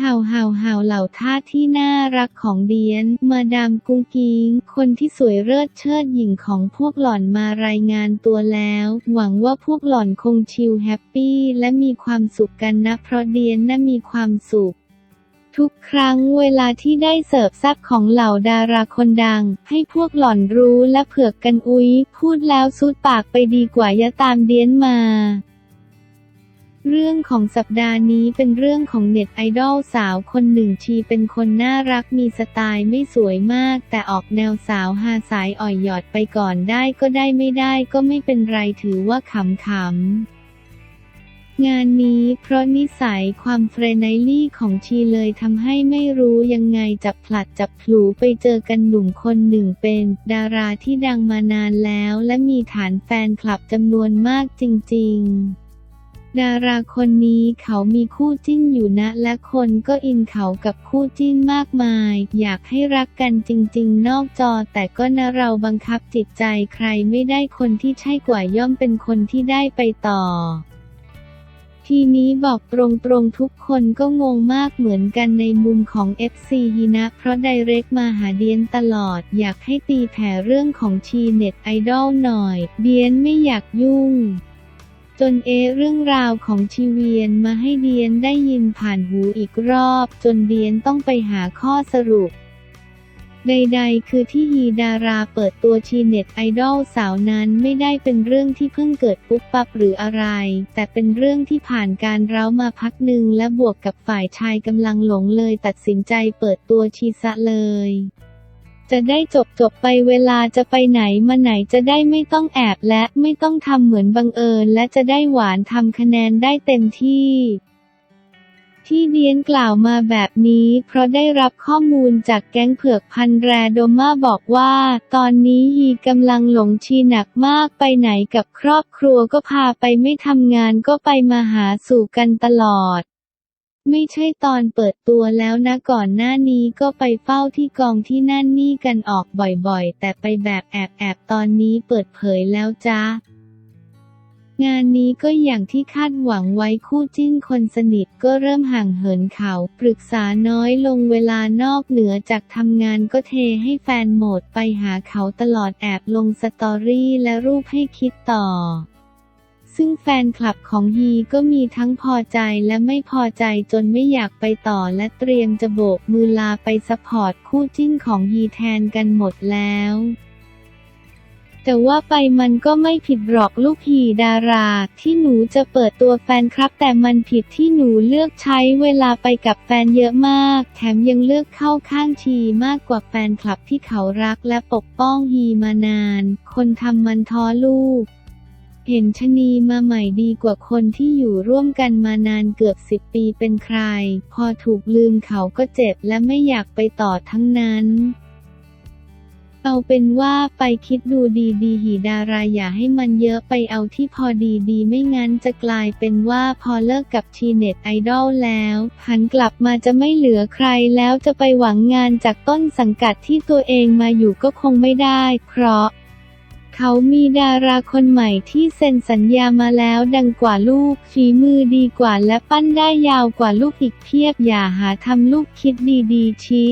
ห่าห่าห่าเหล่าท่าที่น่ารักของเดียน มาดามกุ้งกิง คนที่สวยเลิศเชิดหญิงของพวกหล่อนมารายงานตัวแล้ว หวังว่าพวกหล่อนคงชิลแฮปปี้และมีความสุขกันนะ เพราะเดียนน่ะมีความสุขทุกครั้งเวลาที่ได้เสิร์ฟซับของเหล่าดาราคนดัง ให้พวกหล่อนรู้และเผือกกันอุ๊ยพูดแล้วซูดปากไปดีกว่าอย่าตามเดียนมา เรื่องของสัปดาห์นี้เป็นเรื่องของเน็ตไอดอลสาวคนหนึ่งชีเป็นคนน่ารักมีสไตล์ไม่สวยมาก แต่ออกแนวสาวฮาสายอ่อยหยอดไปก่อนได้ก็ได้ไม่ได้ก็ไม่เป็นไรถือว่าขำๆงานนี้เพราะนิสัยความเฟรนไนลี่ของชีเลยทำให้ไม่รู้ยังไงจับผลัดจับผลูไปเจอกันหนุ่มคนหนึ่งเป็น ดาราที่ดังมานานแล้วและมีฐานแฟนคลับจำนวนมากจริง ๆ ดาราคนนี้เขามีคู่จิ้นอยู่นะ และคนก็อินเขากับคู่จิ้นมากมาย อยากให้รักกันจริง ๆ นอกจอ แต่ก็นะเราบังคับจิตใจใครไม่ได้คนที่ใช่กว่าย่อมเป็นคนที่ได้ไปต่อ ทีนี้บอกตรงๆทุกคนก็งงมากเหมือนกันในมุมของ FC ฮีนะ เพราะไดเรกมาหาเดียนตลอด อยากให้ตีแผ่เรื่องของชีเน็ตไอดอลหน่อย เดียนไม่อยากยุ่ง จนเอเรื่องราวของชีเวียนมาให้เดียนได้ยินผ่านหูอีกรอบ จนเดียนต้องไปหาข้อสรุป ใดๆ คือที่ฮีดาราเปิดตัวชีเน็ตไอดอลสาวนั้นไม่ได้เป็นเรื่องที่เพิ่งเกิดปุ๊บปับหรืออะไร แต่เป็นเรื่องที่ผ่านการเร้ามาพักหนึ่งและบวกกับฝ่ายชายกำลังหลงเลยตัดสินใจเปิดตัวชีซะเลย จะได้จบจบไปเวลาจะไปไหนมาไหนจะได้ไม่ต้องแอบและไม่ต้องทำเหมือนบังเอิญ และจะได้หวานทำคะแนนได้เต็มที่ ที่เดียนกล่าวมาแบบนี้ เพราะได้รับข้อมูลจากแก๊งเผือกพันแรโดมาบอกว่า ตอนนี้ฮีกำลังหลงชีหนักมากไปไหนกับครอบครัวก็พาไปไม่ทำงานก็ไปมาหาสู่กันตลอด ไม่ใช่ตอนเปิดตัวแล้วนะก่อนหน้านี้ก็ไปเฝ้าที่กองที่นั่นนี่กันออกบ่อยๆ แต่ไปแบบแอบๆตอนนี้เปิดเผยแล้วจ้างานนี้ก็อย่างที่คาดหวังไว้คู่จิ้นคนสนิทก็เริ่มห่างเหินเขา ปรึกษาน้อยลงเวลานอกเหนือจากทำงานก็เทให้แฟนโหมดไปหาเขาตลอดแอบลงสตอรี่และรูปให้คิดต่อ ซึ่งแฟนคลับของฮีก็มีทั้งพอใจและไม่พอใจจนไม่อยากไปต่อและเตรียมจะโบกมือลาไปสปอร์ตคู่จิ้นของฮีแทนกันหมดแล้วแต่ว่าไปมันก็ไม่ผิดหรอกลูกพีดารา ที่หนูจะเปิดตัวแฟนครับ แต่มันผิดที่หนูเลือกใช้เวลาไปกับแฟนเยอะมาก แถมยังเลือกเข้าข้างชีมากกว่าแฟนคลับที่เขารักและปกป้องฮีมานาน คนทำมันท้อลูก เห็นชะนีมาใหม่ดีกว่าคนที่อยู่ร่วมกันมานานเกือบสิบปีเป็นใคร พอถูกลืมเขาก็เจ็บและไม่อยากไปต่อทั้งนั้นเอาเป็นว่าไปคิดดูดีๆหีดาราอย่าให้มันเยอะไปเอาที่พอดีๆไม่งั้นจะกลายเป็นว่าพอเลิกกับชีเน็ตไอดอลแล้วหันกลับมาจะไม่เหลือใครแล้วจะไปหวังงานจากต้นสังกัดที่ตัวเองมาอยู่ก็คงไม่ได้ เพราะ เขามีดาราคนใหม่ที่เซ็นสัญญามาแล้วดังกว่าลูกฝีมือดีกว่าและปั้นได้ยาวกว่าลูกอีกเพียบอย่าหาทำลูกคิดดีๆชี้